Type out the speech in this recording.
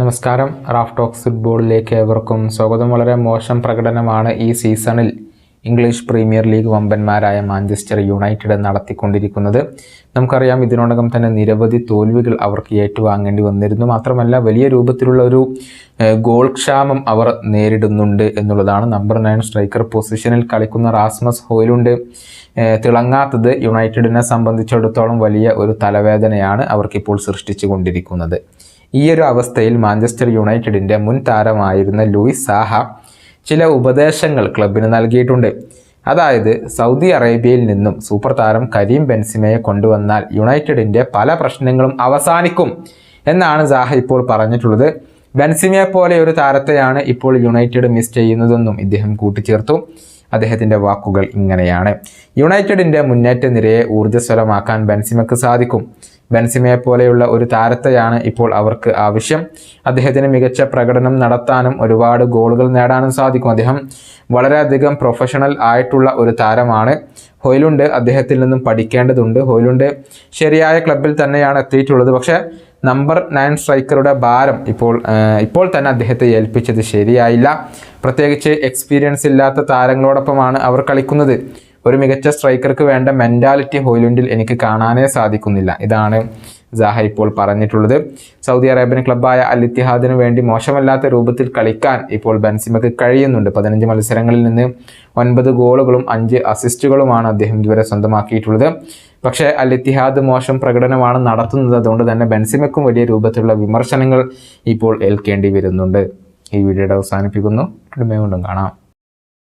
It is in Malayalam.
നമസ്കാരം. റാഫ് ടോക്സ് ഫുട്ബോളിലേക്ക് ഏവർക്കും സ്വാഗതം. വളരെ മോശം പ്രകടനമാണ് ഈ സീസണിൽ English Premier League Manchester United United നടത്തിക്കൊണ്ടിരിക്കുന്നത്. നമുക്കറിയാം ഇതിനോടകം തന്നെ നിരവധി തോൽവികൾ അവർക്ക് ഏറ്റുവാങ്ങേണ്ടി വന്നിരുന്നു. മാത്രമല്ല വലിയ രൂപത്തിലുള്ള ഒരു ഗോൾ ക്ഷാമം അവർ നേരിടുന്നുണ്ട് എന്നുള്ളതാണ് നമ്പർ നയൻ സ്ട്രൈക്കർ പൊസിഷനിൽ കളിക്കുന്ന റാസ്മസ് ഹോയിലുണ്ട്. തിളങ്ങാത്തത് യുണൈറ്റഡിനെ സംബന്ധിച്ചിടത്തോളം വലിയ ഒരു തലവേദനയാണ് അവർക്കിപ്പോൾ സൃഷ്ടിച്ചു കൊണ്ടിരിക്കുന്നത് ഈ ഒരു അവസ്ഥയിൽ മാഞ്ചസ്റ്റർ യുണൈറ്റഡിന്റെ മുൻ താരമായിരുന്ന ലൂയിസ് സാഹ ചില ഉപദേശങ്ങൾ ക്ലബിന് നൽകിയിട്ടുണ്ട്. അതായത് സൗദി അറേബ്യയിൽ നിന്നും സൂപ്പർ താരം കരീം ബെൻസിമയെ കൊണ്ടുവന്നാൽ യുണൈറ്റഡിന്റെ പല പ്രശ്നങ്ങളും അവസാനിക്കും എന്നാണ് സാഹ ഇപ്പോൾ പറഞ്ഞിട്ടുള്ളത്. ബെൻസിമയെ പോലെ ഒരു താരത്തെയാണ് ഇപ്പോൾ യുണൈറ്റഡ് മിസ് ചെയ്യുന്നതെന്നും ഇദ്ദേഹം കൂട്ടിച്ചേർത്തു. അദ്ദേഹത്തിന്റെ വാക്കുകൾ ഇങ്ങനെയാണ്. യുണൈറ്റഡിന്റെ മുന്നേറ്റ നിരയെ ഊർജസ്വലമാക്കാൻ ബെൻസിമയ്ക്ക് സാധിക്കും. ബെൻസിമയെ പോലെയുള്ള ഒരു താരത്തെയാണ് ഇപ്പോൾ അവർക്ക് ആവശ്യം. അദ്ദേഹത്തിന് മികച്ച പ്രകടനം നടത്താനും ഒരുപാട് ഗോളുകൾ നേടാനും സാധിക്കും. അദ്ദേഹം വളരെയധികം പ്രൊഫഷണൽ ആയിട്ടുള്ള ഒരു താരമാണ്. ഹോയിലുണ്ട്. അദ്ദേഹത്തിൽ നിന്നും പഠിക്കേണ്ടതുണ്ട്. ഹോയിലുണ്ട് ശരിയായ ക്ലബിൽ തന്നെയാണ് എത്തിയിട്ടുള്ളത്. പക്ഷേ നമ്പർ നയൻ സ്ട്രൈക്കറുടെ ഭാരം ഇപ്പോൾ ഇപ്പോൾ തന്നെ അദ്ദേഹത്തെ ഏൽപ്പിച്ചത് ശരിയായില്ല. പ്രത്യേകിച്ച് എക്സ്പീരിയൻസ് ഇല്ലാത്ത താരങ്ങളോടൊപ്പമാണ് അവർ കളിക്കുന്നത്. ഒരു മികച്ച സ്ട്രൈക്കർക്ക് വേണ്ട മെന്റാലിറ്റി ഹോയിലുണ്ടിൽ എനിക്ക് കാണാനേ സാധിക്കുന്നില്ല. ഇതാണ് സാഹ ഇപ്പോൾ പറഞ്ഞിട്ടുള്ളത്. സൗദി അറേബ്യൻ ക്ലബ്ബായ അൽ ഇത്തിഹാദിന് വേണ്ടി മോശമല്ലാത്ത രൂപത്തിൽ കളിക്കാൻ ഇപ്പോൾ ബെൻസിമക്ക് കഴിയുന്നുണ്ട്. പതിനഞ്ച് മത്സരങ്ങളിൽ നിന്ന് ഒൻപത് ഗോളുകളും അഞ്ച് അസിസ്റ്റുകളുമാണ് അദ്ദേഹം ഇതുവരെ സ്വന്തമാക്കിയിട്ടുള്ളത്. പക്ഷേ അൽ ഇത്തിഹാദ് മോശം പ്രകടനമാണ് നടത്തുന്നത്. അതുകൊണ്ട് തന്നെ ബെൻസിമയ്ക്കും വലിയ രൂപത്തിലുള്ള വിമർശനങ്ങൾ ഇപ്പോൾ ഏൽക്കേണ്ടി വരുന്നുണ്ട്. ഈ വീഡിയോയുടെ അവസാനിപ്പിക്കുന്നു. കൊണ്ടും കാണാം.